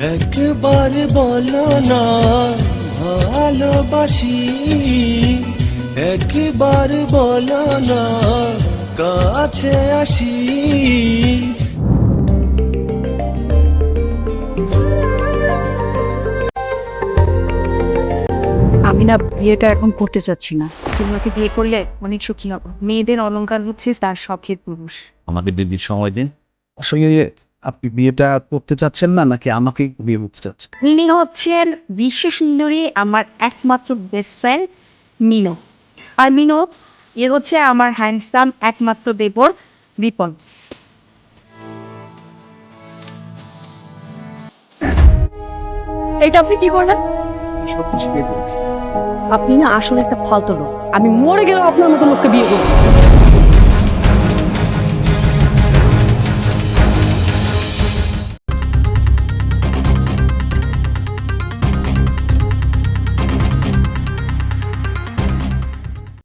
একবার বলো না ভালোবাসি। একবার বলো না কাছে আসি। আমি না বিয়েটা এখন করতে চাচ্ছি না। তুমি ওকে বিয়ে করলে অনেক সুখী হব। মেয়েদের অলংকার হচ্ছে তার সব ক্ষেত পুরুষ আমাদের দিদির সময় দিন? আসলে আপনি বিয়েটা করতে চাচ্ছেন না নাকি আমাকে বিয়ে করতে চাচ্ছেন? ইনি হচ্ছেন বিশ্ব সুন্দরী আমার একমাত্র বেস্ট ফ্রেন্ড মিনো। আর মিনো এ হচ্ছে আমার হ্যান্ডসাম একমাত্র দেবর রিপন। এটা আপনি কি করলেন সব কিছু বিয়ে করেছি আপনি না আসলে একটা ফালতু লোক। আমি মরে গেলেও আপনার মতো লোককে বিয়ে করব।